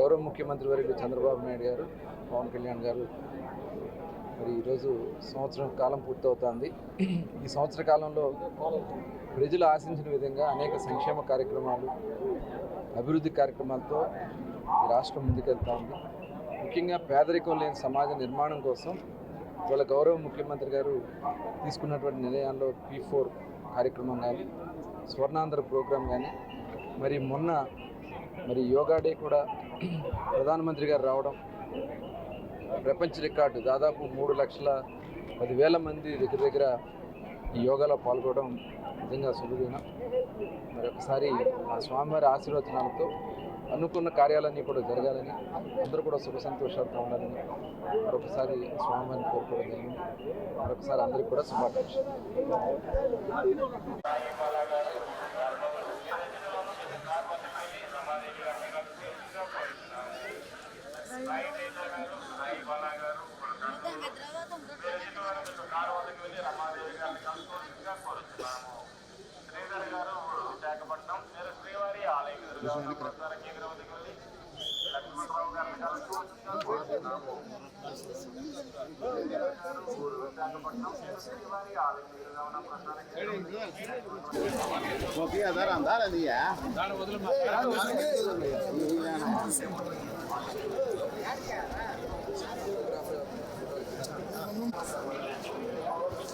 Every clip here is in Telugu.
గౌరవ ముఖ్యమంత్రి వర్యులు చంద్రబాబు నాయుడు గారు పవన్ కళ్యాణ్ గారు. మరి ఈరోజు సంవత్సరం కాలం పూర్తవుతోంది. ఈ సంవత్సర కాలంలో ప్రజలు ఆశించిన విధంగా అనేక సంక్షేమ కార్యక్రమాలు అభివృద్ధి కార్యక్రమాలతో రాష్ట్రం ముందుకెళ్తా ఉంది. ముఖ్యంగా పేదరికం లేని సమాజ నిర్మాణం కోసం వాళ్ళ గౌరవ ముఖ్యమంత్రి గారు తీసుకున్నటువంటి నిర్ణయాల్లో పీ ఫోర్ కార్యక్రమం కానీ స్వర్ణాంధ్ర ప్రోగ్రాం కానీ మరి మొన్న మరి యోగా డే కూడా ప్రధానమంత్రి గారు రావడం ప్రపంచ రికార్డు దాదాపు మూడు లక్షల పదివేల మంది దగ్గర దగ్గర ఈ యోగాలో పాల్గొనడం నిజంగా శుభదినం. మరి ఒకసారి ఆ స్వామివారి ఆశీర్వచనాలతో అనుకున్న కార్యాలన్నీ కూడా జరగాలని అందరూ కూడా సుఖ సంతోషాలతో ఉండాలని మరొకసారి స్వామివారిని కోరుకోవడం జరిగింది. మరొకసారి అందరికీ కూడా శుభాకాంక్షలు. andar ali, é? నంద్యాల మీరు శ్రీవారి ఆలయం ఎదురుగా ఉన్న ప్రధాన కేంద్రం వద్దకు వెళ్ళి భవానీ గారిని కలుసుకోవాల్సిందిగా కోరుతున్నాము దానికి పవన్ గారు ప్రవీణ గారు ఊరు నంద్యాల మీరు శ్రీవారి ఆలయం ఎదురుగా ఉన్న ప్రధాన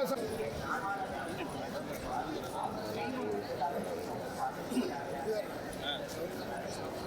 Because.